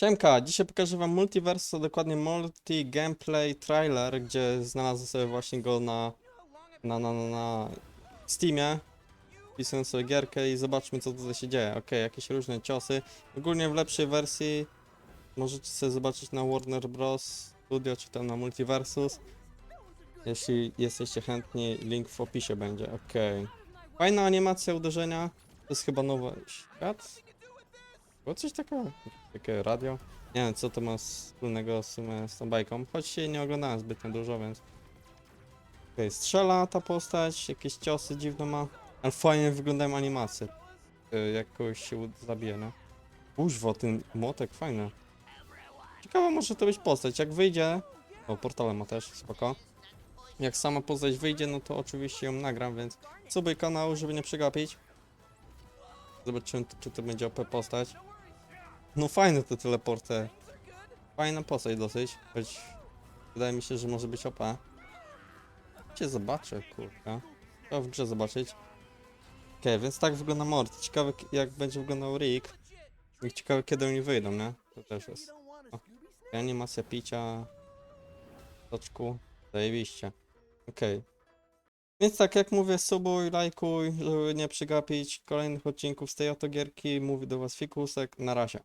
Siemka, dzisiaj pokażę wam Multiverse, a dokładnie Multi Gameplay Trailer, gdzie znalazłem sobie właśnie go na, na, na, na, na Steamie. Wpisuję sobie gierkę i zobaczmy co tutaj się dzieje. Ok, jakieś różne ciosy. Ogólnie w lepszej wersji możecie sobie zobaczyć na Warner Bros. Studio, czy tam na Multiversus. Jeśli jesteście chętni, link w opisie będzie, ok. Fajna animacja uderzenia. To jest chyba nowy świat. Było coś takiego? Takie radio? Nie wiem, co to ma wspólnego sumie z tą bajką. Choć się nie oglądałem zbytnio dużo, więc... Okej, strzela ta postać, jakieś ciosy dziwne ma. Ale fajnie wyglądają animacje. Y, Jak kogoś się zabije, nie? Użwo, ten młotek fajny. Ciekawa może to być postać. Jak wyjdzie... O, portale ma też, spoko. Jak sama postać wyjdzie, no to oczywiście ją nagram, więc subuj kanał, żeby nie przegapić. Zobaczymy, czy to będzie OP postać. No fajne te teleporty. Fajna postać dosyć, choć wydaje mi się, że może być OP. Cię zobaczę, kurka. Trzeba w grze zobaczyć. Okej, więc tak wygląda Mort. Ciekawe jak będzie wyglądał Rick. I ciekawe kiedy oni wyjdą, nie? To też jest. O, animacja picia. Toczku. Zajebiście. Okej. Więc tak jak mówię, subuj, lajkuj, żeby nie przegapić kolejnych odcinków z tej oto gierki. Mówi do was Fikusek. Na razie.